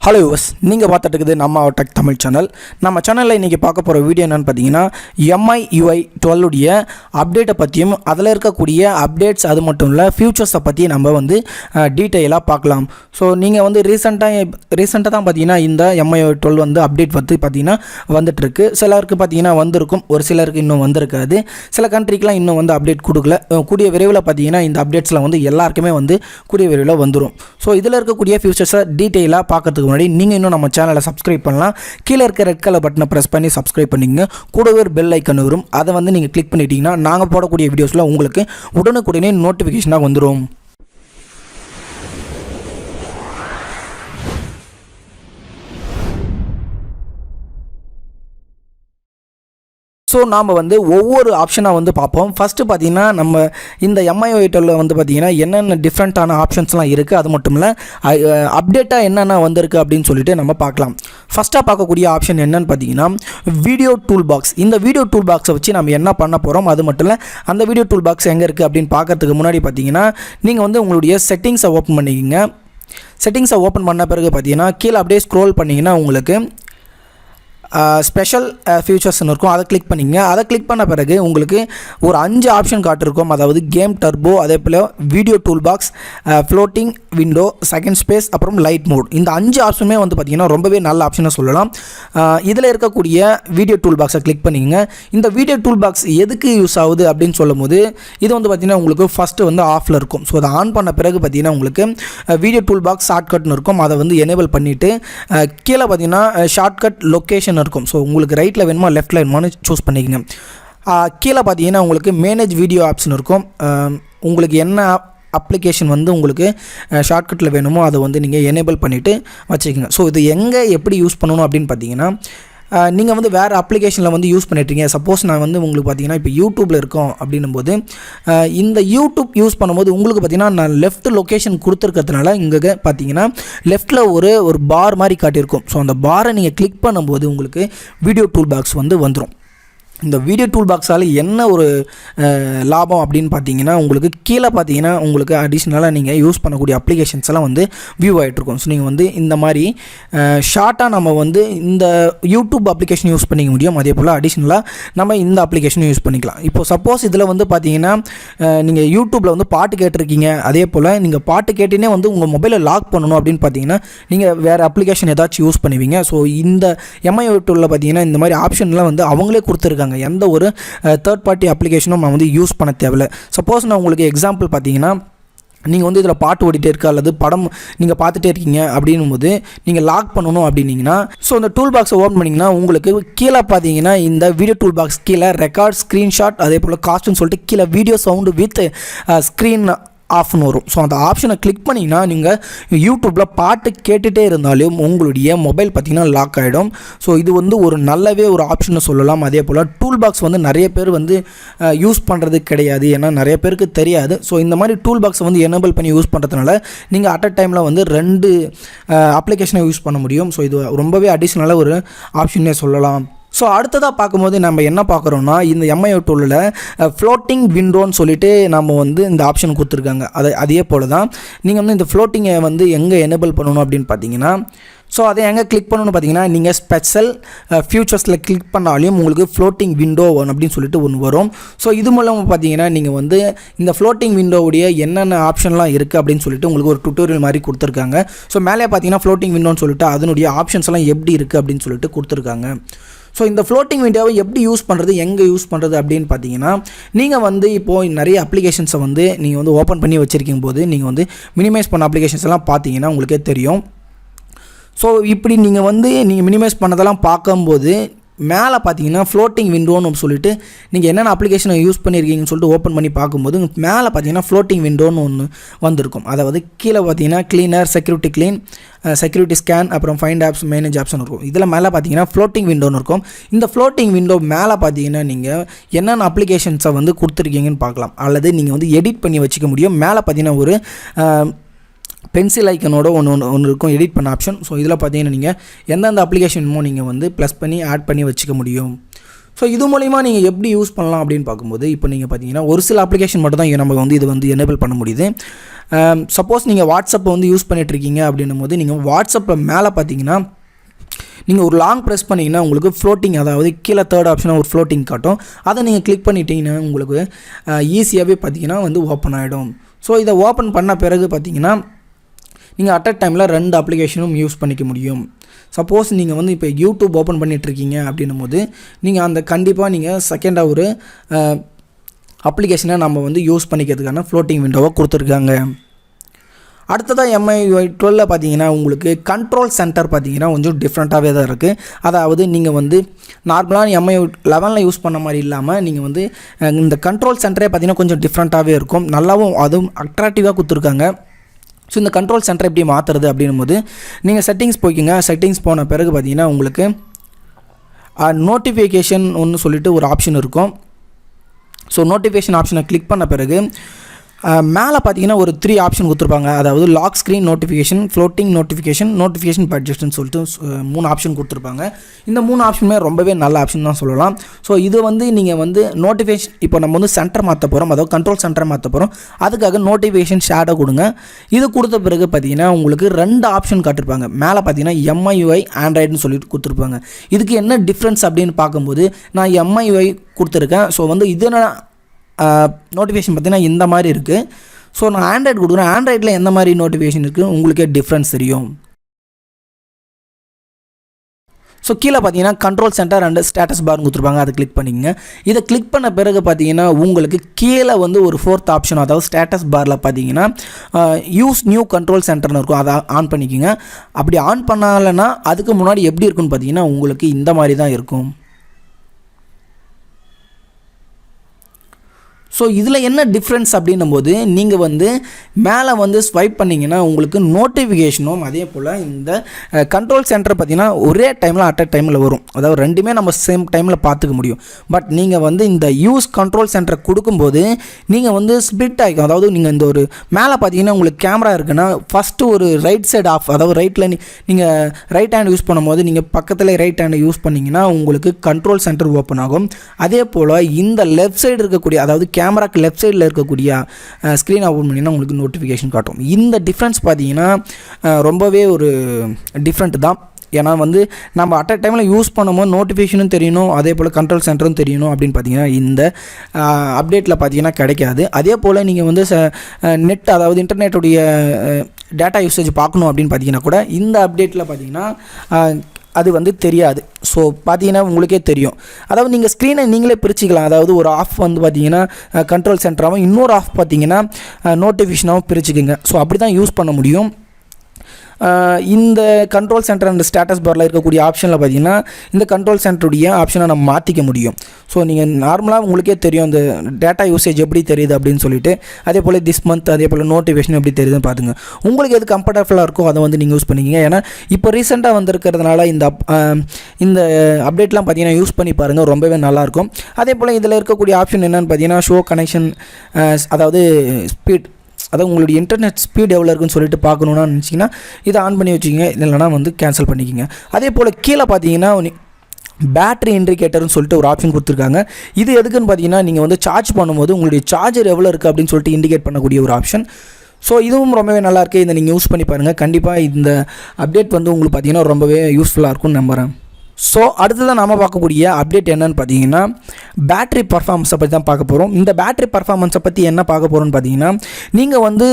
Hello use நீங்கள் பார்த்துட்டு இருக்குது நம்ம டெக் தமிழ் சேனல் நம்ம சேனலில் இன்றைக்கி பார்க்க போகிற வீடியோ என்னென்னு பார்த்தீங்கன்னா எம்ஐ யூஐ டுவெல்லுடைய அப்டேட்டை பற்றியும் அதில் இருக்கக்கூடிய அப்டேட்ஸ் அது மட்டும் இல்லை ஃபியூச்சர்ஸை பற்றி நம்ம வந்து டீட்டெயிலாக பார்க்கலாம். ஸோ நீங்கள் வந்து ரீசெண்டாக ரீசெண்டாக தான் பார்த்தீங்கன்னா இந்த எம்ஐ டுவெல் வந்து அப்டேட் வந்து பார்த்தீங்கன்னா வந்துட்டுருக்கு. சிலருக்கு பார்த்தீங்கன்னா வந்திருக்கும் ஒரு சிலருக்கு இன்னும் வந்திருக்காது. சில கண்ட்ரிக்கெலாம் இன்னும் வந்து அப்டேட் கொடுக்கல. கூடிய விரைவில் பார்த்தீங்கன்னா இந்த அப்டேட்ஸில் வந்து எல்லாருக்குமே வந்து கூடிய விரைவில் வந்துடும் ஸோ இதில் இருக்கக்கூடிய ஃபியூச்சர்ஸை டீட்டெயிலாக பார்க்கறதுக்கு முன்னாடி. நீங்கள் இன்னும் நம்ம சேனலை சப்ஸ்கிரைப் பண்ணலாம். கீழே இருக்க ரெட் கலர் பட்டனை ப்ரெஸ் பண்ணி சப்ஸ்கிரைப் பண்ணிங்க கூடவே ஒரு பெல் ஐக்கன் வரும். அதை வந்து நீங்கள் கிளிக் பண்ணிட்டீங்கன்னா நாங்கள் போடக்கூடிய வீடியோஸில் உங்களுக்கு உடனுக்குடனே நோட்டிஃபிகேஷனாக வந்துடும் ஸோ நாம் வந்து ஒவ்வொரு ஆப்ஷனாக வந்து பார்ப்போம். ஃபஸ்ட்டு பார்த்தீங்கன்னா நம்ம இந்த எம்ஐ ஒயிட்டில் வந்து பார்த்தீங்கன்னா என்னென்ன டிஃப்ரெண்ட்டான ஆப்ஷன்ஸ்லாம் இருக்குது அது மட்டும் இல்லை அப்டேட்டாக என்னென்ன வந்திருக்கு அப்படின்னு சொல்லிட்டு நம்ம பார்க்கலாம். ஃபஸ்ட்டாக பார்க்கக்கூடிய ஆப்ஷன் என்னன்னு பார்த்தீங்கன்னா வீடியோ டூல் பாக்ஸ் இந்த வீடியோ டூல் பாக்ஸை வச்சு நம்ம என்ன பண்ண போகிறோம் அது மட்டும் இல்லை அந்த வீடியோ டூல் பாக்ஸ் எங்கே இருக்குது அப்படின்னு பார்க்கறதுக்கு முன்னாடி பார்த்தீங்கன்னா நீங்கள் வந்து உங்களுடைய செட்டிங்ஸை ஓப்பன் பண்ணிக்கிங்க. செட்டிங்ஸை ஓப்பன் பண்ண பிறகு பார்த்தீங்கன்னா கீழே அப்படியே ஸ்க்ரோல் பண்ணிங்கன்னா உங்களுக்கு ஸ்பெஷல் ஃபியூச்சர்ஸ்னு இருக்கும். அதை கிளிக் பண்ணிங்க அதை கிளிக் பண்ண பிறகு உங்களுக்கு ஒரு அஞ்சு ஆப்ஷன் காட்டிருக்கும். அதாவது கேம் டர்போ அதே போல் video tool box floating window second space அப்புறம் லைட் மோட் இந்த அஞ்சு ஆப்ஷனுமே வந்து பார்த்திங்கன்னா ரொம்பவே நல்ல ஆப்ஷனை சொல்லலாம். இதில் இருக்கக்கூடிய வீடியோ டூல் பாக்ஸை கிளிக் பண்ணிங்க இந்த வீடியோ டூல் பாக்ஸ் எதுக்கு யூஸ் ஆகுது அப்படின்னு சொல்லும் போது இது வந்து பார்த்திங்கன்னா உங்களுக்கு ஃபஸ்ட்டு வந்து ஆஃபில் இருக்கும். ஸோ அதை ஆன் பண்ண பிறகு பார்த்திங்கன்னா உங்களுக்கு வீடியோ டூல் பாக்ஸ் ஷார்ட்கட்னு இருக்கும். அதை வந்து எனேபிள் பண்ணிவிட்டு கீழே பார்த்தீங்கன்னா ஷார்ட்கட் லொக்கேஷன் இருக்கும். ஸோ உங்களுக்கு ரைட்டில் வேணுமா லெஃப்ட்டில் வேணுமான்னு சூஸ் பண்ணிக்கோங்க. கீழே பார்த்தீங்கன்னா உங்களுக்கு மேனேஜ் வீடியோ ஆப்ஷன் இருக்கும். உங்களுக்கு என்ன அப்ளிகேஷன் வந்து உங்களுக்கு ஷார்ட்கட்டில் வேணுமோ அதை வந்து நீங்கள் எனேபிள் பண்ணிவிட்டு வச்சுக்கோங்க. ஸோ இது எங்கே எப்படி யூஸ் பண்ணணும் அப்படின்னு பார்த்தீங்கன்னா நீங்கள் வந்து வேறு அப்ளிகேஷனில் வந்து யூஸ் பண்ணிட்டுருங்க சப்போஸ் நான் வந்து உங்களுக்கு பார்த்தீங்கன்னா இப்போ யூடியூப்பில் இருக்கோம் அப்படின்னும் போது இந்த யூடியூப் யூஸ் பண்ணும்போது உங்களுக்கு பார்த்தீங்கன்னா நான் லெஃப்ட் லொக்கேஷன் கொடுத்துருக்கிறதுனால இங்கே பார்த்தீங்கன்னா லெஃப்ட்டில் ஒரு ஒரு பார் மாதிரி காட்டியிருக்கும். ஸோ அந்த பாரை நீங்கள் கிளிக் பண்ணும்போது உங்களுக்கு வீடியோ டூல் பாக்ஸ் வந்து வந்துடும் இந்த வீடியோ டூல் பாக்ஸால் என்ன ஒரு லாபம் அப்படின்னு பார்த்தீங்கன்னா உங்களுக்கு கீழே பார்த்தீங்கன்னா உங்களுக்கு அடிஷ்னலாக நீங்கள் யூஸ் பண்ணக்கூடிய அப்ளிகேஷன்ஸ் எல்லாம் வந்து வியூ ஆகிட்ருக்கும் ஸோ நீங்கள் வந்து இந்த மாதிரி ஷார்ட்டாக நம்ம வந்து இந்த யூடியூப் அப்ளிகேஷன் யூஸ் பண்ணிக்க முடியும். அதே போல் அடிஷ்னலாக நம்ம இந்த அப்ளிகேஷனும் யூஸ் பண்ணிக்கலாம். இப்போ சப்போஸ் இதில் வந்து பார்த்தீங்கன்னா நீங்கள் யூடியூப்பில் வந்து பாட்டு கேட்டிருக்கீங்க. அதே போல் நீங்கள் பாட்டு கேட்டினே வந்து உங்கள் மொபைலை லாக் பண்ணணும் அப்படின்னு பார்த்தீங்கன்னா நீங்கள் வேறு அப்ளிகேஷன் ஏதாச்சும் யூஸ் பண்ணுவீங்க. ஸோ இந்த எம்ஐ டூலில் பார்த்தீங்கன்னா இந்த மாதிரி ஆப்ஷன்லாம் வந்து அவங்களே கொடுத்துருக்காங்க. எந்த ஒரு தேர்ட் பார்ட்டி அப்ளிகேஷனும் நான் வந்து யூஸ் பண்ண தேவையில்ல. சப்போஸ் நான் உங்களுக்கு எக்ஸாம்பிள் பார்த்தீங்கன்னா நீங்கள் வந்து இதில் பாட்டு ஓடிட்டே இருக்கா அல்லது படம் நீங்கள் பார்த்துட்டே இருக்கீங்க அப்படின்னும் போது நீங்கள் லாக் பண்ணணும் அப்படின்னீங்கன்னா ஸோ அந்த டூல் பாக்ஸை ஓப்பன் பண்ணிங்கன்னா உங்களுக்கு கீழே பார்த்தீங்கன்னா இந்த வீடியோ டூல் பாக்ஸ் கீழே ரெக்கார்ட் ஸ்க்ரீன்ஷாட் அதே போல் காஸ்ட்னு சொல்லிட்டு கீழே வீடியோ சவுண்டு வித் ஸ்க்ரீன் ஆஃப்னு வரும் ஸோ அந்த ஆப்ஷனை கிளிக் பண்ணிங்கன்னா நீங்கள் யூடியூப்பில் பாட்டு கேட்டுகிட்டே இருந்தாலும் உங்களுடைய மொபைல் பார்த்திங்கன்னா லாக் ஆகிடும் ஸோ இது வந்து ஒரு நல்லவே ஒரு ஆப்ஷனை சொல்லலாம். அதே போல் டூல் பாக்ஸ் வந்து நிறைய பேர் வந்து யூஸ் பண்ணுறது கிடையாது. ஏன்னா நிறைய பேருக்கு தெரியாது. ஸோ இந்த மாதிரி டூல் பாக்ஸை வந்து எனேபிள் பண்ணி யூஸ் பண்ணுறதுனால நீங்கள் அட் அ டைமில் வந்து ரெண்டு அப்ளிகேஷனை யூஸ் பண்ண முடியும். ஸோ இது ரொம்பவே அடிஷ்னலாக ஒரு ஆப்ஷனே சொல்லலாம். ஸோ அடுத்ததாக பார்க்கும்போது நம்ம என்ன பார்க்குறோம்னா இந்த எம்ஐ டூலில் ஃப்ளோட்டிங் விண்டோன்னு சொல்லிட்டு நம்ம வந்து இந்த ஆப்ஷன் கொடுத்துருக்காங்க. அதை அதே போல் தான் நீங்கள் வந்து இந்த ஃப்ளோட்டிங்கை வந்து எங்கே எனேபிள் பண்ணணும் அப்படின்னு பார்த்தீங்கன்னா ஸோ அதை எங்கே கிளிக் பண்ணணும்னு பார்த்தீங்கன்னா நீங்கள் ஸ்பெஷல் ஃபியூச்சர்ஸில் கிளிக் பண்ணாலையும் உங்களுக்கு ஃப்ளோட்டிங் விண்டோ ஒன் அப்படின்னு சொல்லிட்டு ஒன்று வரும். ஸோ இது மூலமாக பார்த்தீங்கன்னா நீங்கள் வந்து இந்த ஃப்ளோட்டிங் விண்டோவுடைய என்னென்ன ஆப்ஷன்லாம் இருக்குது அப்படின்னு சொல்லிட்டு உங்களுக்கு ஒரு டுட்டோரியல் மாதிரி கொடுத்துருக்காங்க. ஸோ மேலே பார்த்தீங்கன்னா ஃப்ளோட்டிங் விண்டோன்னு சொல்லிட்டு அதனுடைய ஆப்ஷன்ஸ் எல்லாம் எப்படி இருக்குது அப்படின்னு சொல்லிட்டு கொடுத்துருக்காங்க. ஸோ இந்த ஃப்ளோட்டிங் விண்டோவை எப்படி யூஸ் பண்ணுறது எங்கே யூஸ் பண்ணுறது அப்படின்னு பார்த்தீங்கன்னா நீங்கள் வந்து இப்போது நிறைய அப்ளிகேஷன்ஸை வந்து நீங்கள் வந்து ஓப்பன் பண்ணி வச்சுருக்கும் போது நீங்கள் வந்து மினிமைஸ் பண்ண அப்ளிகேஷன்ஸ் எல்லாம் பார்த்தீங்கன்னா உங்களுக்கே தெரியும். ஸோ இப்படி நீங்கள் வந்து நீங்கள் மினிமைஸ் பண்ணதெல்லாம் பார்க்கும்போது மேலே பார்த்தீங்கன்னா ஃப்ளோட்டிங் விண்டோன்னு சொல்லிட்டு நீங்கள் என்னென்ன அப்ளிகேஷனை யூஸ் பண்ணியிருக்கீங்கன்னு சொல்லிட்டு ஓப்பன் பண்ணி பார்க்கும்போது மேலே பார்த்தீங்கன்னா ஃப்ளோட்டிங் விண்டோன்னு ஒன்று வந்திருக்கும். அதாவது கீழே பார்த்தீங்கன்னா cleaner security clean security scan அப்புறம் ஃபைண்ட் ஆப்ஸ் மேனேஜ் ஆப்ஸ்னு இருக்கும். இதில் மேலே பார்த்தீங்கன்னா ஃப்ளோட்டிங் விண்டோன்னு இருக்கும். இந்த ஃப்ளோட்டிங் விண்டோ மேலே பார்த்தீங்கன்னா நீங்கள் என்னென்ன அப்ளிகேஷன்ஸை வந்து கொடுத்துருக்கீங்கன்னு பார்க்கலாம். அல்லது நீங்கள் வந்து எடிட் பண்ணி வச்சுக்க முடியும். மேலே பார்த்தீங்கன்னா ஒரு பென்சில் ஐக்கனோட ஒன்று ஒன்று ஒன்று இருக்கும் எடிட் பண்ண ஆப்ஷன் ஸோ இதில் பார்த்தீங்கன்னா நீங்கள் எந்தெந்த அப்ளிகேஷனுமோ நீங்கள் வந்து ப்ளஸ் பண்ணி ஆட் பண்ணி வச்சுக்க முடியும். ஸோ இது மூலிமா நீங்கள் எப்படி யூஸ் பண்ணலாம் அப்படின்னு பார்க்கும்போது இப்போ நீங்கள் பார்த்தீங்கன்னா ஒரு சில அப்ளிகேஷன் மட்டும் தான் நம்ம வந்து இது வந்து எனேபிள் பண்ண முடியுது. சப்போஸ் நீங்கள் வாட்ஸ்அப்பை வந்து யூஸ் பண்ணிகிட்ருக்கீங்க அப்படின்னும் போது நீங்கள் வாட்ஸ்அப்பில் மேலே பார்த்தீங்கன்னா நீங்கள் ஒரு லாங் ப்ரெஸ் பண்ணிங்கன்னா உங்களுக்கு ஃப்ளோட்டிங் அதாவது கீழே தேர்ட் ஆப்ஷனாக ஒரு ஃப்ளோட்டிங் காட்டும். அதை நீங்கள் கிளிக் பண்ணிட்டீங்கன்னா உங்களுக்கு uh, ஈஸியாகவே பார்த்தீங்கன்னா வந்து ஓப்பன் ஆகிடும் ஸோ இதை ஓப்பன் பண்ண பிறகு பார்த்தீங்கன்னா நீங்கள் அட் அ டைமில் ரெண்டு அப்ளிகேஷனும் யூஸ் பண்ணிக்க முடியும். சப்போஸ் நீங்கள் வந்து இப்போ யூடியூப் ஓப்பன் பண்ணிகிட்ருக்கீங்க அப்படின்னும் போது நீங்கள் அந்த கண்டிப்பாக நீங்கள் செகண்டாக ஒரு அப்ளிகேஷனை நம்ம வந்து யூஸ் பண்ணிக்கிறதுக்கான ஃப்ளோட்டிங் விண்டோவை கொடுத்துருக்காங்க. அடுத்ததாக எம்ஐ டுவெலில் பார்த்தீங்கன்னா உங்களுக்கு கண்ட்ரோல் சென்டர் பார்த்தீங்கன்னா கொஞ்சம் டிஃப்ரெண்ட்டாகவே தான் இருக்குது அதாவது நீங்கள் வந்து நார்மலாக எம்ஐ லெவனில் யூஸ் பண்ண மாதிரி இல்லாமல் நீங்கள் வந்து இந்த கண்ட்ரோல் சென்டரே பார்த்தீங்கன்னா கொஞ்சம் டிஃப்ரெண்ட்டாகவே இருக்கும். நல்லாவும் அதுவும் அட்ராக்டிவாக கொடுத்துருக்காங்க. ஸோ இந்த கண்ட்ரோல் சென்டர் எப்படி மாற்றுறது அப்படின்னும் போது நீங்கள் செட்டிங்ஸ் போய்க்கிங்க. செட்டிங்ஸ் போன பிறகு பார்த்தீங்கன்னா உங்களுக்கு நோட்டிஃபிகேஷன் ஒன்று சொல்லிட்டு ஒரு ஆப்ஷன் இருக்கும். ஸோ நோட்டிஃபிகேஷன் ஆப்ஷனை கிளிக் பண்ண பிறகு மேலே பார்த்தீங்கன்னா ஒரு த்ரீ ஆப்ஷன் கொடுத்துருப்பாங்க. அதாவது lock screen notification floating notification notification பட்ஜெட்னு சொல்லிட்டு மூணு ஆப்ஷன் கொடுத்துருப்பாங்க. இந்த மூணு ஆப்ஷனுமே ரொம்பவே நல்ல ஆப்ஷன் தான் சொல்லலாம். ஸோ இது வந்து நீங்கள் வந்து நோட்டிஃபிகேஷன் இப்போ நம்ம வந்து சென்டர் மாற்ற போகிறோம் அதாவது கண்ட்ரோல் சென்டர் மாற்ற போகிறோம் அதுக்காக நோட்டிஃபிகேஷன் ஷேடோ கொடுங்க. இது கொடுத்த பிறகு பார்த்தீங்கன்னா உங்களுக்கு ரெண்டு ஆப்ஷன் காட்டிருப்பாங்க. மேலே பார்த்தீங்கன்னா எம்ஐயுஐ ஆண்ட்ராய்டுன்னு சொல்லிட்டு கொடுத்துருப்பாங்க. இதுக்கு என்ன டிஃப்ரென்ஸ் அப்படின்னு பார்க்கும்போது நான் எம்ஐயுஐ கொடுத்துருக்கேன். ஸோ வந்து இது நோட்டிஃபிகேஷன் பார்த்தீங்கன்னா இந்த மாதிரி இருக்குது ஸோ நான் ஆண்ட்ராய்டு கொடுக்குறேன். ஆண்ட்ராய்டில் எந்த மாதிரி நோட்டிஃபிகேஷன் இருக்குது உங்களுக்கே டிஃப்ரென்ஸ் தெரியும். ஸோ கீழே பார்த்தீங்கன்னா control centre and status bar கொடுத்துருப்பாங்க. அதை கிளிக் பண்ணிக்கங்க. இதை கிளிக் பண்ண பிறகு பார்த்தீங்கன்னா உங்களுக்கு கீழே வந்து ஒரு ஃபோர்த் ஆப்ஷன் அதாவது ஸ்டேட்டஸ் பாரில் பார்த்தீங்கன்னா யூஸ் நியூ கண்ட்ரோல் சென்டர்னு இருக்கும். அதை ஆன் பண்ணிக்கோங்க. அப்படி ஆன் பண்ணலைன்னா அதுக்கு முன்னாடி எப்படி இருக்குன்னு பார்த்தீங்கன்னா உங்களுக்கு இந்த மாதிரி தான் இருக்கும். ஸோ இதில் என்ன டிஃப்ரென்ஸ் அப்படின்னும் போது நீங்கள் வந்து மேலே வந்து ஸ்வைப் பண்ணிங்கன்னா உங்களுக்கு நோட்டிஃபிகேஷனும் அதே போல் இந்த கண்ட்ரோல் சென்டர் பார்த்தீங்கன்னா ஒரே டைமில் அட் அ டைமில் வரும். அதாவது ரெண்டுமே நம்ம சேம் டைமில் பார்த்துக்க முடியும். பட் நீங்கள் வந்து இந்த யூஸ் கண்ட்ரோல் சென்டரை கொடுக்கும்போது நீங்கள் வந்து ஸ்பிட் ஆகிக்கும் அதாவது நீங்கள் இந்த ஒரு மேலே பார்த்தீங்கன்னா உங்களுக்கு கேமரா இருக்குன்னா ஃபஸ்ட்டு ஒரு ரைட் சைடு ஆஃப் அதாவது ரைட்டில் நீங்கள் ரைட் ஹேண்ட் யூஸ் பண்ணும்போது நீங்கள் பக்கத்தில் ரைட் ஹேண்டை யூஸ் பண்ணிங்கன்னா உங்களுக்கு கண்ட்ரோல் சென்டர் ஓப்பன் ஆகும். அதே போல் இந்த லெஃப்ட் சைடு இருக்கக்கூடிய அதாவது கேமராக்கு லெஃப்ட் சைடில் இருக்கக்கூடிய ஸ்க்ரீன் ஓப்பன் பண்ணிங்கன்னா உங்களுக்கு நோட்டிஃபிகேஷன் காட்டும். இந்த டிஃப்ரென்ஸ் பார்த்தீங்கன்னா ரொம்பவே ஒரு டிஃப்ரெண்ட் தான். ஏன்னா வந்து நம்ம அட் அ டைமில் யூஸ் பண்ணும்போது நோட்டிஃபிகேஷனும் தெரியணும் அதே போல் கண்ட்ரோல் சென்டரும் தெரியணும் அப்படின்னு பார்த்தீங்கன்னா இந்த அப்டேட்டில் பார்த்தீங்கன்னா கிடைக்காது. அதே போல் நீங்கள் வந்து நெட் அதாவது இன்டர்நெட்டுடைய டேட்டா யூசேஜ் பார்க்கணும் அப்படின்னு பார்த்தீங்கன்னா கூட இந்த அப்டேட்டில் பார்த்தீங்கன்னா அது வந்து தெரியாது. ஸோ பார்த்தீங்கன்னா உங்களுக்கே தெரியும். அதாவது நீங்கள் ஸ்க்ரீனை நீங்களே பிரிச்சுக்கலாம். அதாவது ஒரு ஆஃப் வந்து பார்த்தீங்கன்னா கண்ட்ரோல் சென்டராகவும் இன்னொரு ஆஃப் பார்த்தீங்கன்னா நோட்டிஃபிகேஷனாகவும் பிரிச்சுக்குங்க. ஸோ அப்படி தான் யூஸ் பண்ண முடியும். இந்த கண்ட்ரோல் சென்டர் அண்ட் ஸ்டேட்டஸ் பாரில் இருக்கக்கூடிய ஆப்ஷனில் பார்த்தீங்கன்னா இந்த கண்ட்ரோல் சென்டருடைய ஆப்ஷனை நம்ம மாற்றிக்க முடியும். ஸோ நீங்கள் நார்மலாக உங்களுக்கே தெரியும் இந்த டேட்டா யூசேஜ் எப்படி தெரியுது அப்படின்னு சொல்லிட்டு. அதே போல் திஸ் மந்த் அதே போல் நோட்டிஃபிகேஷன் எப்படி தெரியுதுன்னு பார்த்துங்க உங்களுக்கு எது கம்ஃபர்டபுளாக இருக்கோ அதை வந்து நீங்கள் யூஸ் பண்ணிக்கிங்க. ஏன்னா இப்போ ரீசெண்டாக வந்திருக்கிறதுனால இந்த இந்த அப்டேட்லாம் பார்த்தீங்கன்னா யூஸ் பண்ணி பாருங்கள் ரொம்பவே நல்லாயிருக்கும் அதே போல் இதில் இருக்கக்கூடிய ஆப்ஷன் என்னென்னு பார்த்தீங்கன்னா ஷோ கனெக்ஷன் அதாவது ஸ்பீட் அதாவது உங்களுடைய இன்டர்நெட் ஸ்பீட் எவ்வளோ இருக்குன்னு சொல்லிட்டு பார்க்கணுன்னு நினச்சிங்கன்னா இதை ஆன் பண்ணி வச்சுக்கிங்க. இல்லைனா வந்து கேன்சல் பண்ணிக்கிங்க. அதே போல் கீழே பார்த்தீங்கன்னா பேட்டரி இண்டிகேட்டர்னு சொல்லிட்டு ஒரு ஆப்ஷன் கொடுத்துருக்காங்க. இது எதுக்குன்னு பார்த்தீங்கன்னா நீங்கள் வந்து சார்ஜ் பண்ணும்போது உங்களுடைய சார்ஜர் எவ்வளோ இருக்குது அப்படின்னு சொல்லிட்டு இண்டிகேட் பண்ணக்கூடிய ஒரு ஆப்ஷன் ஸோ இதுவும் ரொம்பவே நல்லாயிருக்கு இதை நீங்கள் யூஸ் பண்ணி பாருங்கள் கண்டிப்பாக இந்த அப்டேட் வந்து உங்களுக்கு பார்த்தீங்கன்னா ரொம்பவே யூஸ்ஃபுல்லாக இருக்கும்னு நம்புகிறேன் ஸோ அடுத்ததான் நாம் பார்க்கக்கூடிய அப்டேட் என்னன்னு பார்த்தீங்கன்னா பேட்டரி பர்ஃபார்மன்ஸை பற்றி தான் பார்க்க போகிறோம் இந்த பேட்டரி பர்ஃபார்மன்ஸை பற்றி என்ன பார்க்க போகிறோம்னு பார்த்தீங்கன்னா நீங்கள் வந்து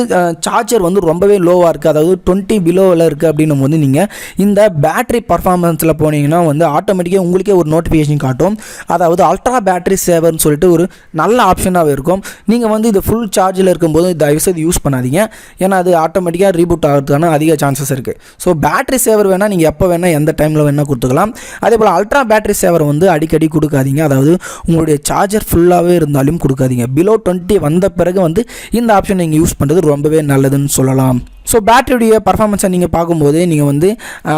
சார்ஜர் வந்து ரொம்பவே லோவாக இருக்குது அதாவது டுவெண்ட்டி பிலோவில் இருக்குது அப்படின்னும் போது நீங்கள் இந்த பேட்டரி பர்ஃபார்மன்ஸில் போனீங்கன்னா வந்து ஆட்டோமேட்டிக்காக உங்களுக்கே ஒரு நோட்டிஃபிகேஷன் காட்டும். அதாவது அல்ட்ரா பேட்டரி சேவர்னு சொல்லிட்டு ஒரு நல்ல ஆப்ஷனாகவே இருக்கும். நீங்கள் வந்து இது ஃபுல் சார்ஜில் இருக்கும்போது தயவுசெய்து யூஸ் பண்ணாதீங்க. ஏன்னா அது ஆட்டோமேட்டிக்காக ரீபூட் ஆகிறதுக்கான அதிக சான்சஸ் இருக்குது ஸோ பேட்டரி சேவர் வேணால் நீங்கள் எப்போ வேணால் எந்த டைமில் வேணால் கொடுத்துக்கலாம். அதே போல் அல்ட்ரா பேட்டரி சேவர் வந்து அடிக்கடி கொடுக்காதீங்க. அதாவது உங்களுடைய சார்ஜர் ஃபுல்லாகவே இருந்தாலும் கொடுக்காதீங்க. பிலோ டுவெண்ட்டி வந்த பிறகு வந்து இந்த ஆப்ஷன் நீங்கள் யூஸ் பண்ணுறது ரொம்பவே நல்லதுன்னு சொல்லலாம். ஸோ பேட்டரியுடைய பர்ஃபார்மன்ஸை நீங்கள் பார்க்கும்போது நீங்கள் வந்து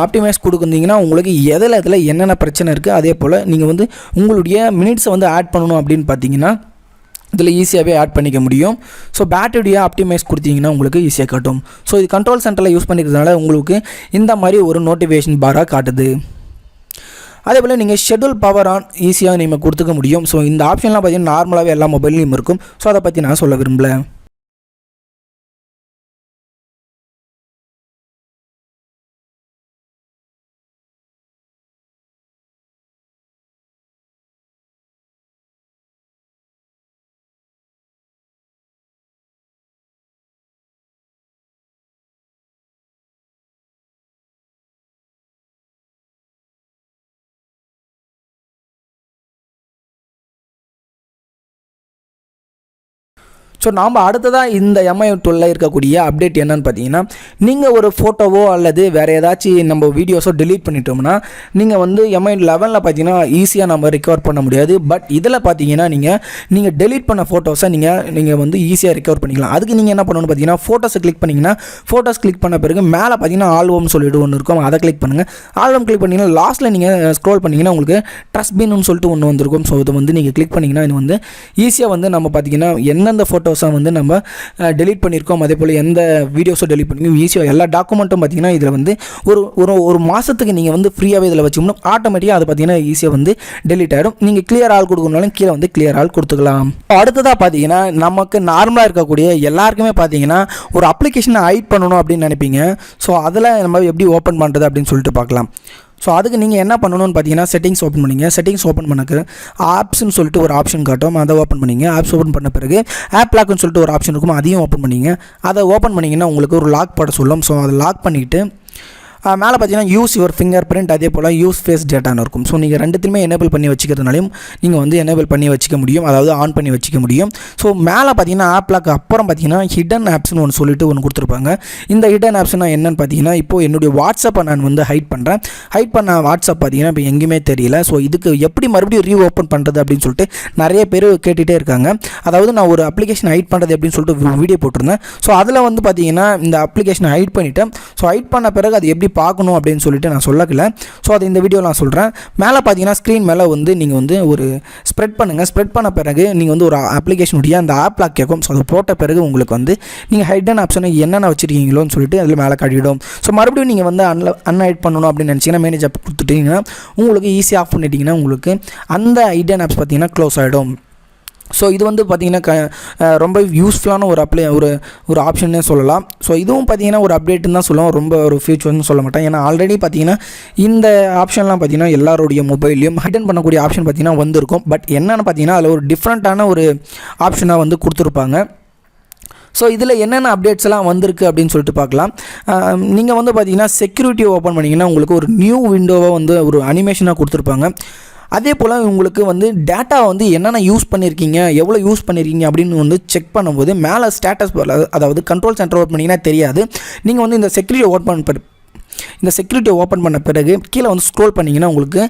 ஆப்டிமைஸ் கொடுக்குறீங்கன்னா உங்களுக்கு எதில் எதில் என்னென்ன பிரச்சனை இருக்குது அதே போல் நீங்கள் வந்து உங்களுடைய மினிட்ஸை வந்து ஆட் பண்ணணும் அப்படின்னு பார்த்தீங்கன்னா இதில் ஈஸியாகவே ஆட் பண்ணிக்க முடியும். ஸோ பேட்டரியுடைய ஆப்டிமைஸ் கொடுத்தீங்கன்னா உங்களுக்கு ஈஸியாக காட்டும். ஸோ இது கண்ட்ரோல் சென்டரில் யூஸ் பண்ணிக்கிறதுனால உங்களுக்கு இந்த மாதிரி ஒரு நோட்டிஃபிகேஷன் பாராக காட்டுது. அதே போல் நீங்கள் ஷெட்யூல் பவர் ஆன் ஈஸியாக நீங்கள் கொடுத்துக்க முடியும். ஸோ இந்த ஆப்ஷன்லாம் பார்த்தீங்கன்னா நார்மலாகவே எல்லா மொபைல்லையும் இருக்கும். ஸோ அதை பற்றி நான் சொல்ல விரும்பலை. ஸோ நாம் அடுத்ததாக இந்த எம்ஐ டுவெல்ல இருக்கக்கூடிய அப்டேட் என்னன்னு பார்த்தீங்கன்னா நீங்கள் ஒரு ஃபோட்டோவோ அல்லது வேறு ஏதாச்சும் நம்ம வீடியோஸோ டெலீட் பண்ணிட்டோம்னா நீங்கள் வந்து எம்ஐ லெவனில் பார்த்தீங்கன்னா ஈஸியாக நம்ம ரிகவர் பண்ண முடியாது. பட் இதில் பார்த்தீங்கன்னா நீங்கள் நீங்கள் டெலீட் பண்ண ஃபோட்டோஸை நீங்கள் நீங்கள் வந்து ஈஸியாக ரிகவர் பண்ணிக்கலாம். அதுக்கு நீங்கள் என்ன பண்ணணும்னு பார்த்தீங்கன்னா ஃபோட்டோஸை கிளிக் பண்ணிங்கன்னா ஃபோட்டோஸ் கிளிக் பண்ண பிறகு மேலே பார்த்தீங்கன்னா ஆல்பம் சொல்லிட்டு ஒன்று இருக்கும். அதை கிளிக் பண்ணுங்கள் ஆல்பம் கிளிக் பண்ணிங்கன்னா லாஸ்ட்டில் நீங்கள் ஸ்க்ரோல் பண்ணிங்கன்னா உங்களுக்கு ட்ரஸ்ட் பின்னு சொல்லிட்டு ஒன்று வந்திருக்கும். ஸோ இதை வந்து நீங்கள் கிளிக் பண்ணிங்கன்னா இது வந்து ஈஸியாக வந்து நம்ம பார்த்தீங்கன்னா எந்தெந்த ஃபோட்டோ ஃபோட்டோஸாக வந்து நம்ம டெலிட் பண்ணியிருக்கோம் அதே போல் எந்த வீடியோஸும் டெலிட் பண்ணியிருக்கோம் ஈஸியாக எல்லா டாக்குமெண்ட்டும் பார்த்தீங்கன்னா இதில் வந்து ஒரு ஒரு ஒரு மாதத்துக்கு நீங்கள் வந்து ஃப்ரீயாகவே இதில் வச்சோம்னா ஆட்டோமேட்டிக்காக அது பார்த்தீங்கன்னா ஈஸியாக வந்து டெலிட் ஆகிடும் நீங்கள் கிளியர் ஆள் கொடுக்கணும்னாலும் கீழே வந்து கிளியர் ஆள் கொடுத்துக்கலாம். அடுத்ததாக பார்த்தீங்கன்னா நமக்கு நார்மலாக இருக்கக்கூடிய எல்லாருக்குமே பார்த்தீங்கன்னா ஒரு அப்ளிகேஷனை ஹைட் பண்ணணும் அப்படின்னு நினைப்பீங்க. ஸோ அதில் நம்ம எப்படி ஓப்பன் பண்ணுறது அப்படின்னு சொல்லிட்டு பார்க்கலாம் ஸோ அதுக்கு நீங்கள் என்ன பண்ணணும்னு பார்த்தீங்கன்னா செட்டிங்ஸ் ஓப்பன் பண்ணிங்க. செட்டிங்ஸ் ஓப்பன் பண்ணக்கு ஆப்ஸ்னு சொல்லிட்டு ஒரு ஆப்ஷன் காட்டும். அதை ஓப்பன் பண்ணிங்க. ஆப்ஸ் ஓப்பன் பண்ண பிறகு ஆப் லாக்னு சொல்லிட்டு ஒரு ஆப்ஷன் இருக்கும். அதையும் ஓப்பன் பண்ணிங்க. அதை ஓப்பன் பண்ணிங்கன்னா உங்களுக்கு ஒரு லாக் போட சொல்லும். ஸோ அதை லாக் பண்ணிவிட்டு மேலே பார்த்தீங்கன்னா யூஸ் யுவர் ஃபிங்கர் பிரிண்ட் அதே போல் யூஸ் ஃபேஸ் டேட்டான்னு இருக்கும். ஸோ நீங்கள் ரெண்டுத்தையுமே எனேபிள் பண்ணி வச்சுக்கிறதுனாலையும் நீங்கள் வந்து எனேபிள் பண்ணி வச்சுக்க முடியும். அதாவது ஆன் பண்ணி வச்சுக்க முடியும். ஸோ மேலே பார்த்தீங்கன்னா ஆப் லாக் அப்புறம் பார்த்தீங்கன்னா ஹிடன் ஆப்ஸ்னு ஒன்று சொல்லிட்டு ஒன்று கொடுத்துருப்பாங்க. இந்த ஹிடன் ஆப்ஸ்னால் என்னென்னு பார்த்தீங்கன்னா இப்போ என்னுடைய வாட்ஸ்அப்பை நான் வந்து ஹைட் பண்ணுறேன் ஹைட் பண்ண வாட்ஸ்அப் பார்த்தீங்கன்னா இப்போ எங்கேயுமே தெரியல. ஸோ இதுக்கு எப்படி மறுபடியும் ரீ ஓப்பன் பண்ணுறது அப்படின்னு சொல்லிட்டு நிறைய பேர் கேட்டுகிட்டே இருக்காங்க. அதாவது நான் ஒரு அப்ளிகேஷன் ஹைட் பண்ணுறது அப்படின்னு சொல்லிட்டு வீடியோ போட்டிருந்தேன். ஸோ அதில் வந்து பார்த்தீங்கன்னா இந்த அப்ளிகேஷனை ஹைட் பண்ணிவிட்டேன் ஸோ ஹைட் பண்ண பிறகு அது எப்படி பார்க்கணும் அப்படின்னு சொல்லிட்டு நான் சொல்லக்கல. ஸோ அது இந்த வீடியோ நான் சொல்கிறேன் மேலே பார்த்தீங்கன்னா ஸ்க்ரீன் மேலே வந்து நீங்கள் வந்து ஒரு ஸ்ப்ரெட் பண்ணுங்கள் ஸ்ப்ரெட் பண்ண பிறகு நீங்கள் வந்து ஒரு அப்ளிகேஷனுடைய அந்த ஆப் லாக் கேட்கும். ஸோ அதை போட்ட பிறகு உங்களுக்கு வந்து நீங்கள் ஹைடன் ஆப்ஷனை என்னென்ன வச்சுருக்கீங்களோன்னு சொல்லிட்டு அதில் மேலே காட்டிவிடும். ஸோ மறுபடியும் நீங்கள் வந்து அன்ல அன்ஹைட் பண்ணணும் அப்படின்னு நினச்சிங்கன்னா மேனேஜ் ஆப் கொடுத்துட்டீங்கன்னா உங்களுக்கு ஈஸியாக ஆஃப் பண்ணிட்டீங்கன்னா உங்களுக்கு அந்த ஹைடன் ஆப்ஸ் பார்த்தீங்கன்னா க்ளோஸ் ஆகிடும் ஸோ இது வந்து பார்த்திங்கன்னா க ரொம்ப யூஸ்ஃபுல்லான ஒரு அப்ளை ஒரு ஒரு ஆப்ஷன்னே சொல்லலாம். ஸோ இதுவும் பார்த்தீங்கன்னா ஒரு அப்டேட்டுன்னு தான் சொல்லுவோம். ரொம்ப ஒரு ஃபியூச்சர்னு சொல்ல மாட்டேன். ஏன்னா ஆல்ரெடி பார்த்தீங்கன்னா இந்த ஆப்ஷன்லாம் பார்த்தீங்கன்னா எல்லாருடைய மொபைல்லையும் ஹைடன் பண்ணக்கூடிய ஆப்ஷன் பார்த்தீங்கன்னா வந்திருக்கும். பட் என்னென்னு பார்த்தீங்கன்னா அதில் ஒரு டிஃப்ரெண்ட்டான ஒரு ஆப்ஷனாக வந்து கொடுத்துருப்பாங்க. ஸோ இதில் என்னென்ன அப்டேட்ஸ் எல்லாம் வந்திருக்கு அப்படின்னு சொல்லிட்டு பார்க்கலாம் நீங்கள் வந்து பார்த்தீங்கன்னா செக்யூரிட்டி ஓப்பன் பண்ணிங்கன்னா உங்களுக்கு ஒரு நியூ விண்டோவை வந்து ஒரு அனிமேஷனாக கொடுத்துருப்பாங்க. அதே போல் உங்களுக்கு வந்து டேட்டா வந்து என்னென்ன யூஸ் பண்ணியிருக்கீங்க எவ்வளோ யூஸ் பண்ணியிருக்கீங்க அப்படின்னு வந்து செக் பண்ணும்போது மேலே ஸ்டேட்டஸ் அதாவது கண்ட்ரோல் சென்டர் ஓப்பன் பண்ணிங்கன்னா தெரியாது. நீங்கள் வந்து இந்த செக்யூரிட்டி ஓப்பன் பண்ண இந்த செக்யூரிட்டி ஓப்பன் பண்ண பிறகு கீழே வந்து ஸ்க்ரோல் பண்ணிங்கன்னா உங்களுக்கு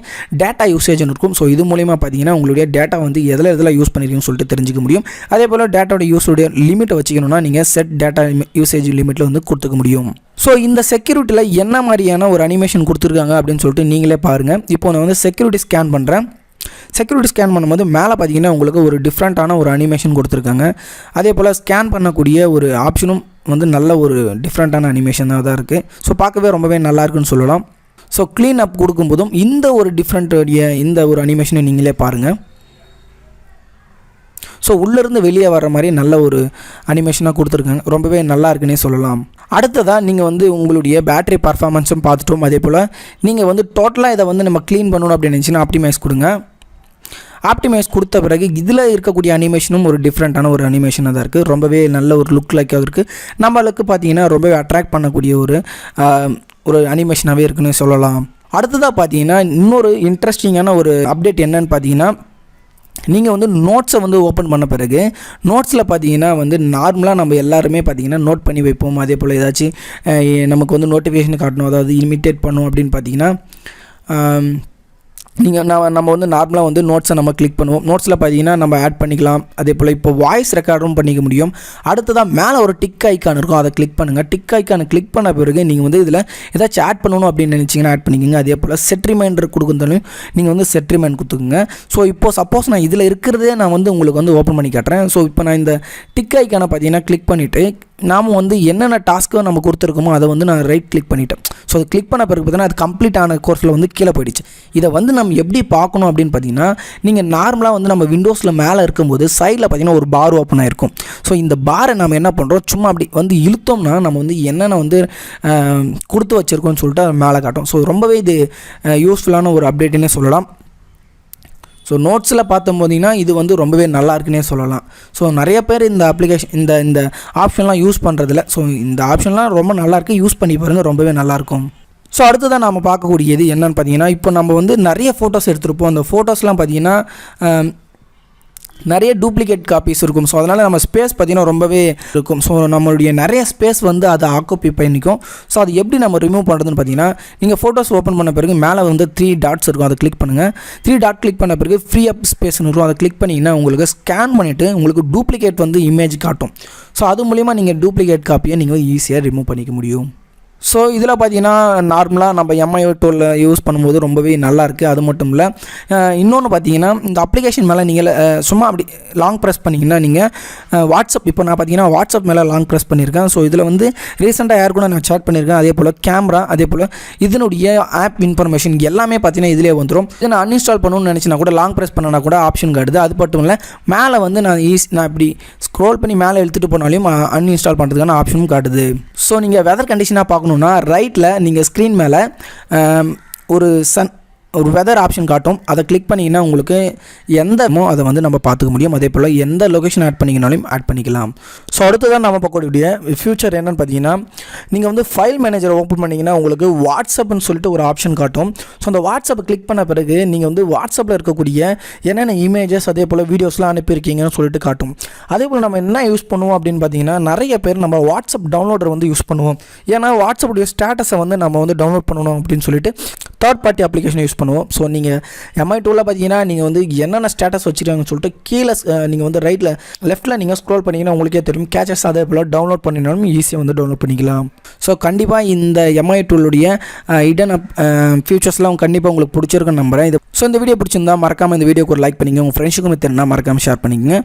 டேட்டா யூசேஜ்னு இருக்கும். ஸோ இது மூலிமா பார்த்தீங்கன்னா உங்களுடைய டேட்டா வந்து எதில் எதில் யூஸ் பண்ணியிருக்கீங்கன்னு சொல்லிட்டு தெரிஞ்சுக்க முடியும். அதே போல் டேட்டாவோட யூஸோடைய லிமிட்டை வச்சுக்கணும்னா நீங்கள் செட் டேட்டா யூசேஜ் லிமிட்டில் வந்து கொடுத்துக்க முடியும். ஸோ இந்த செக்யூரிட்டியில் என்ன மாதிரியான ஒரு அனிமேஷன் கொடுத்துருக்காங்க அப்படின்னு சொல்லிட்டு நீங்களே பாருங்கள் இப்போ நான் வந்து செக்யூரிட்டி ஸ்கேன் பண்ணுறேன் செக்யூரிட்டி ஸ்கேன் பண்ணும்போது மேலே பார்த்தீங்கன்னா உங்களுக்கு ஒரு டிஃப்ரெண்ட்டான ஒரு அனிமேஷன் கொடுத்துருக்காங்க. அதே போல் ஸ்கேன் பண்ணக்கூடிய ஒரு ஆப்ஷனும் வந்து நல்ல ஒரு டிஃப்ரெண்ட்டான அனிமேஷனாக தான் இருக்குது ஸோ பார்க்கவே ரொம்பவே நல்லா இருக்குன்னு சொல்லலாம். ஸோ க்ளீன் அப் கொடுக்கும்போதும் இந்த ஒரு டிஃப்ரெண்ட் இந்த ஒரு அனிமேஷனை நீங்களே பாருங்கள் ஸோ உள்ளேருந்து வெளியே வர மாதிரி நல்ல ஒரு அனிமேஷனாக கொடுத்துருக்காங்க. ரொம்பவே நல்லா இருக்குன்னே சொல்லலாம். அடுத்ததாக நீங்கள் வந்து உங்களுடைய பேட்டரி பர்ஃபார்மன்ஸும் பார்த்துட்டோம். அதே போல் நீங்கள் வந்து டோட்டலாக இதை வந்து நம்ம க்ளீன் பண்ணணும் அப்படின்னு நினச்சின்னா ஆப்டிமைஸ் கொடுங்க. ஆப்டிமைஸ் கொடுத்த பிறகு இதில் இருக்கக்கூடிய அனிமேஷனும் ஒரு டிஃப்ரெண்ட்டான ஒரு அனிமேஷனாக தான் இருக்குது ரொம்பவே நல்ல ஒரு லுக் லைக்காக இருக்குது நம்மளுக்கு பார்த்தீங்கன்னா ரொம்பவே அட்ராக்ட் பண்ணக்கூடிய ஒரு ஒரு அனிமேஷனாகவே இருக்குன்னு சொல்லலாம். அடுத்ததாக பார்த்தீங்கன்னா இன்னொரு இன்ட்ரெஸ்டிங்கான ஒரு அப்டேட் என்னன்னு பார்த்தீங்கன்னா நீங்கள் வந்து நோட்ஸை வந்து ஓப்பன் பண்ண பிறகு நோட்ஸில் பார்த்தீங்கன்னா வந்து நார்மலாக நம்ம எல்லாருமே பார்த்தீங்கன்னா நோட் பண்ணி வைப்போம். அதே போல் ஏதாச்சும் நமக்கு வந்து நோட்டிஃபிகேஷன் காட்டணும் அதாவது இமிட்டேட் பண்ணும் அப்படின்னு பார்த்தீங்கன்னா நீங்கள் நான் நம்ம வந்து நார்மலாக வந்து நோட்ஸை நம்ம கிளிக் பண்ணுவோம். நோட்ஸில் பார்த்தீங்கன்னா நம்ம ஆட் பண்ணிக்கலாம். அதே போல் இப்போ வாய்ஸ் ரெக்கார்டும் பண்ணிக்க முடியும். அடுத்ததாக மேலே ஒரு டிக் ஐக்கான் இருக்கும். அதை கிளிக் பண்ணுங்கள் டிக் ஐக்கானை கிளிக் பண்ண பிறகு நீங்கள் வந்து இதில் ஏதாச்சும் ஆட் பண்ணணும் அப்படின்னு நினச்சிங்கன்னா ஆட் பண்ணிக்கோங்க. அதே போல் செட் ரிமைண்டர் கொடுக்குறதாலும் நீங்கள் வந்து செட் ரிமைண்ட் கொடுத்துக்குங்க. ஸோ இப்போ சப்போஸ் நான் இதில் இருக்கிறதே நான் வந்து உங்களுக்கு வந்து ஓப்பன் பண்ணி காட்டுறேன். ஸோ இப்போ நான் இந்த டிக் ஐக்கானை பார்த்தீங்கன்னா கிளிக் பண்ணிவிட்டு நாம் வந்து என்னென்ன டாஸ்க்கு நம்ம கொடுத்துருக்கோமோ அதை வந்து நான் ரைட் கிளிக் பண்ணிட்டேன். ஸோ அதை கிளிக் பண்ண பிறகு பார்த்தீங்கன்னா அது கம்ப்ளீட் ஆன கோர்ஸில் வந்து கீழே போயிடுச்சு. இதை வந்து நம்ம எப்படி பார்க்கணும் அப்படின்னு பார்த்தீங்கன்னா நீங்கள் நார்மலாக வந்து நம்ம விண்டோஸில் மேலே இருக்கும்போது சைடில் பார்த்தீங்கன்னா ஒரு பார் ஓப்பன் ஆகிருக்கும் ஸோ இந்த பாரை நம்ம என்ன பண்ணுறோம் சும்மா அப்படி வந்து இழுத்தோம்னா நம்ம வந்து என்னென்ன வந்து கொடுத்து வச்சுருக்கோம்னு சொல்லிட்டு மேலே காட்டும் ஸோ ரொம்பவே இது யூஸ்ஃபுல்லான ஒரு அப்டேட்டுன்னே சொல்லலாம். ஸோ நோட்ஸில் பார்த்தோம் போதிங்கன்னா இது வந்து ரொம்பவே நல்லா இருக்குன்னே சொல்லலாம். ஸோ நிறைய பேர் இந்த அப்ளிகேஷன் இந்த இந்த ஆப்ஷன்லாம் யூஸ் பண்ணுறதில்ல ஸோ இந்த ஆப்ஷன்லாம் ரொம்ப நல்லாயிருக்கு யூஸ் பண்ணி பாருங்கள் ரொம்பவே நல்லாயிருக்கும் ஸோ அடுத்ததான் நம்ம பார்க்கக்கூடியது என்னன்னு பார்த்தீங்கன்னா இப்போ நம்ம வந்து நிறைய ஃபோட்டோஸ் எடுத்திருப்போம். அந்த ஃபோட்டோஸ்லாம் பார்த்தீங்கன்னா நிறைய டூப்ளிகேட் காப்பீஸ் இருக்கும். ஸோ அதனால் நம்ம ஸ்பேஸ் பார்த்திங்கன்னா ரொம்பவே இருக்கும். ஸோ நம்மளுடைய நிறைய ஸ்பேஸ் வந்து அதை ஆக்குப்பை பண்ணிக்கும். ஸோ அது எப்படி நம்ம ரிமூவ் பண்ணுறதுன்னு பார்த்தீங்கன்னா நீங்கள் ஃபோட்டோஸ் ஓப்பன் பண்ண பிறகு மேலே வந்து த்ரீ டாட்ஸ் இருக்கும். அதை கிளிக் பண்ணுங்கள் த்ரீ டாட் கிளிக் பண்ண பிறகு ஃப்ரீ அப் ஸ்பேஸ்னு இருக்கும். அதை கிளிக் பண்ணிங்கன்னா உங்களுக்கு ஸ்கேன் பண்ணிவிட்டு உங்களுக்கு டூப்ளிகேட் வந்து இமேஜ் காட்டும். ஸோ அது மூலிமா நீங்கள் டூப்ளிகேட் காப்பியை நீங்கள் ஈஸியாக ரிமூவ் பண்ணிக்க முடியும். ஸோ இதில் பார்த்தீங்கன்னா நார்மலாக நம்ம எம்ஐ டூலில் யூஸ் பண்ணும்போது ரொம்பவே நல்லா இருக்குது அது மட்டும் இல்லை இன்னொன்று பார்த்தீங்கன்னா இந்த அப்ளிகேஷன் மேலே நீங்கள் சும்மா அப்படி லாங் ப்ரெஸ் பண்ணிங்கன்னா நீங்கள் வாட்ஸ்அப் இப்போ நான் பார்த்தீங்கன்னா வாட்ஸ்அப் மேலே லாங் ப்ரெஸ் பண்ணியிருக்கேன் ஸோ இதில் வந்து ரீசெண்டாக யார் கூட நான் சேட் பண்ணியிருக்கேன் அதே போல் கேமரா அதே போல் இதனுடைய ஆப் இன்ஃபர்மேஷன் எல்லாமே பார்த்தீங்கன்னா இதிலே வந்துடும் இதை நான் அன்இன்ஸ்டால் பண்ணணும்னு நினச்சினா கூட லாங் ப்ரெஸ் பண்ணனா கூட ஆப்ஷன் காட்டுது அது மட்டும் இல்லை மேலே வந்து நான் ஈஸி நான் இப்படி ஸ்க்ரோல் பண்ணி மேலே எழுத்துட்டு போனாலையும் அன்இன்ஸ்டால் பண்ணுறதுக்கான ஆப்ஷனும் காட்டுது. ஸோ நீங்கள் வெதர் கண்டிஷனாக பார்க்கணும். பார்க்கணுன்னா ரைட்டில் நீங்கள் ஸ்க்ரீன் மேலே ஒரு சன் ஒரு வெதர் ஆப்ஷன் காட்டும். அதை கிளிக் பண்ணிங்கன்னா உங்களுக்கு எந்தமோ அதை வந்து நம்ம பார்த்துக்க முடியும். அதே போல் எந்த லொகேஷன் ஆட் பண்ணிங்கனாலும் ஆட் பண்ணிக்கலாம். ஸோ அடுத்ததான் நம்ம பார்க்கக்கூடிய ஃபியூச்சர் என்னென்னு பார்த்தீங்கன்னா நீங்கள் வந்து ஃபைல் மேனேஜரை ஓப்பன் பண்ணிங்கன்னா உங்களுக்கு வாட்ஸ்அப்னு சொல்லிட்டு ஒரு ஆப்ஷன் காட்டும். ஸோ அந்த வாட்ஸ்அப்பை கிளிக் பண்ண பிறகு நீங்கள் வந்து வாட்ஸ்அப்பில் இருக்கக்கூடிய என்னென்ன இமேஜஸ் அதே போல் வீடியோஸ்லாம் அனுப்பியிருக்கீங்கன்னு சொல்லிட்டு காட்டும். அதே போல் நம்ம என்ன யூஸ் பண்ணுவோம் அப்படின்னு பார்த்தீங்கன்னா நிறைய பேர் நம்ம வாட்ஸ்அப் டவுன்லோடர் வந்து யூஸ் பண்ணுவோம். ஏன்னா வாட்ஸ்அப்புடைய ஸ்டேட்டஸை வந்து நம்ம வந்து டவுன்லோட் பண்ணணும் அப்படின்னு சொல்லிட்டு தேர்ட் பார்ட்டி அப்ளிகேஷன் யூஸ் பண்ணுவோம். ஸோ நீங்கள் எம்ஐ டூவில் பார்த்தீங்கன்னா நீங்கள் வந்து என்னென்ன ஸ்டேட்டஸ் வச்சுருக்காங்கன்னு சொல்லிட்டு கீழே நீங்கள் வந்து ரைட்டில் லெஃப்ட்டில் நீங்கள் ஸ்க்ரோல் பண்ணிங்கன்னா உங்களுக்கே தெரியும். கேச்சஸ் அதே போல் டவுன்லோட் பண்ணினாலும் ஈஸியாக வந்து டவுன்லோட் பண்ணிக்கலாம். ஸோ கண்டிப்பாக இந்த எம்ஐ டூலுடைய இடன் அப் ஃபியூச்சர்ஸ்லாம் கண்டிப்பாக உங்களுக்கு பிடிச்சிருக்குன்னு நம்புறேன். இது ஸோ இந்த வீடியோ பிடிச்சிருந்தா மறக்காமல் இந்த வீடியோக்கு ஒரு லைக் பண்ணிங்க உங்கள் ஃப்ரெண்ட்ஸுக்கும் தெரியும்னா மறக்காமல் ஷேர் பண்ணிக்கங்க.